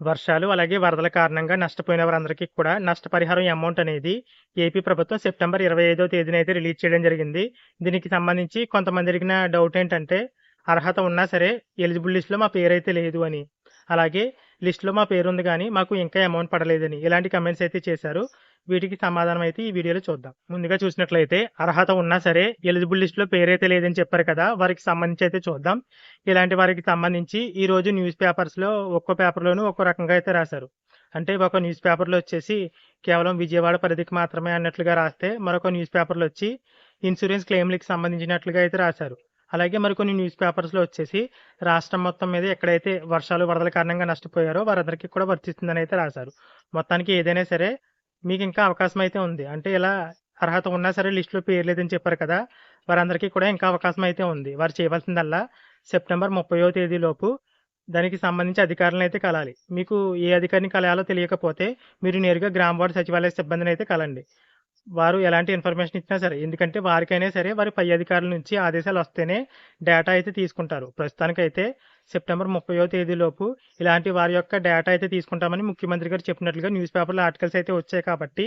వర్షాలు అలాగే వరదల కారణంగా నష్టపోయిన వారందరికీ కూడా నష్టపరిహారం అమౌంట్ అనేది ఏపీ ప్రభుత్వం సెప్టెంబర్ ఇరవై ఐదో తేదీన అయితే రిలీజ్ చేయడం జరిగింది. దీనికి సంబంధించి కొంతమంది అడిగిన డౌట్ ఏంటంటే అర్హత ఉన్నా సరే ఎలిజిబుల్ లిస్ట్లో మా పేరు అయితే లేదు అని. అలాగే లిస్ట్లో మా పేరు ఉంది కానీ మాకు ఇంకా అమౌంట్ పడలేదని ఇలాంటి కమెంట్స్ అయితే చేశారు. వీటికి సమాధానం అయితే ఈ వీడియోలో చూద్దాం. ముందుగా చూసినట్లయితే అర్హత ఉన్నా సరే ఎలిజిబుల్ లిస్ట్లో పేరైతే లేదని చెప్పారు కదా వారికి సంబంధించి అయితే చూద్దాం. ఇలాంటి వారికి సంబంధించి ఈ రోజు న్యూస్ పేపర్స్లో ఒక్కో పేపర్లోనూ ఒక్కో రకంగా అయితే రాశారు. అంటే ఒక న్యూస్ పేపర్లో వచ్చేసి కేవలం విజయవాడ పరిధికి మాత్రమే అన్నట్లుగా రాస్తే మరొక న్యూస్ పేపర్లో వచ్చి ఇన్సూరెన్స్ క్లెయిమ్లకి సంబంధించినట్లుగా అయితే రాశారు. అలాగే మరికొన్ని న్యూస్ పేపర్స్లో వచ్చేసి రాష్ట్రం మొత్తం మీద ఎక్కడైతే వర్షాలు వరదల కారణంగా నష్టపోయారో వారందరికీ కూడా వర్తిస్తుందని అయితే రాశారు. మొత్తానికి ఏదైనా సరే మీకు ఇంకా అవకాశం అయితే ఉంది. అంటే ఇలా అర్హత ఉన్నా సరే లిస్టులో పేరు లేదని చెప్పారు కదా వారందరికీ కూడా ఇంకా అవకాశం అయితే ఉంది. వారు చేయవలసిందల్లా సెప్టెంబర్ ముప్పయో తేదీలోపు దానికి సంబంధించి అధికారులను అయితే కలాలి. మీకు ఏ అధికారిని కలయాలో తెలియకపోతే మీరు నేరుగా గ్రామ వార్డు సచివాలయ సిబ్బందిని అయితే కలండి. వారు ఎలాంటి ఇన్ఫర్మేషన్ ఇచ్చినా సరే ఎందుకంటే వారికైనా సరే వారి పై అధికారుల నుంచి ఆదేశాలు వస్తేనే డేటా అయితే తీసుకుంటారు. ప్రస్తుతానికైతే సెప్టెంబర్ ముప్పయో తేదీలోపు ఇలాంటి వారి యొక్క డేటా అయితే తీసుకుంటామని ముఖ్యమంత్రి గారు చెప్పినట్లుగా న్యూస్ పేపర్లో ఆర్టికల్స్ అయితే వచ్చాయి కాబట్టి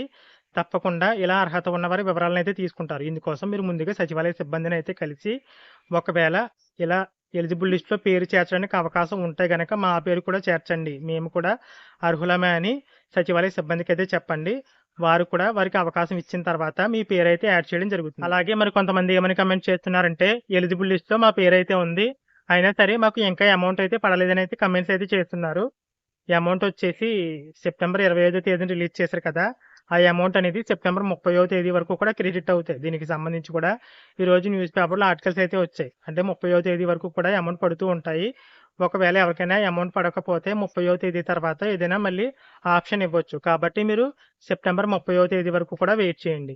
తప్పకుండా ఇలా అర్హత ఉన్న వారి వివరాలను అయితే తీసుకుంటారు. ఇందుకోసం మీరు ముందుగా సచివాలయ సిబ్బందిని అయితే కలిసి ఒకవేళ ఇలా ఎలిజిబుల్ లిస్ట్లో పేరు చేర్చడానికి అవకాశం ఉంటే గనక మా పేరు కూడా చేర్చండి. మేము కూడా అర్హులమే అని సచివాలయ సిబ్బందికి అయితే చెప్పండి. వారు కూడా వారికి అవకాశం ఇచ్చిన తర్వాత మీ పేరు అయితే యాడ్ చేయడం జరుగుతుంది. అలాగే మరి కొంతమంది ఏమని కమెంట్ చేస్తున్నారంటే ఎలిజిబుల్ లిస్ట్లో మా పేరు అయితే ఉంది. అయినా సరే మాకు ఇంకా అమౌంట్ అయితే పడలేదని అయితే కమెంట్స్ అయితే చేస్తున్నారు. ఈ అమౌంట్ వచ్చేసి సెప్టెంబర్ ఇరవై ఐదో తేదీన రిలీజ్ చేశారు కదా ఆ అమౌంట్ అనేది సెప్టెంబర్ ముప్పయో తేదీ వరకు కూడా క్రెడిట్ అవుతాయి. దీనికి సంబంధించి కూడా ఈరోజు న్యూస్ పేపర్లో ఆర్టికల్స్ అయితే వచ్చాయి. అంటే ముప్పయో తేదీ వరకు కూడా అమౌంట్ పడుతూ ఉంటాయి. ఒకవేళ ఎవరికైనా అమౌంట్ పడకపోతే ముప్పయో తేదీ తర్వాత ఏదైనా మళ్ళీ ఆప్షన్ ఇవ్వచ్చు. కాబట్టి మీరు సెప్టెంబర్ ముప్పయో తేదీ వరకు కూడా వెయిట్ చేయండి.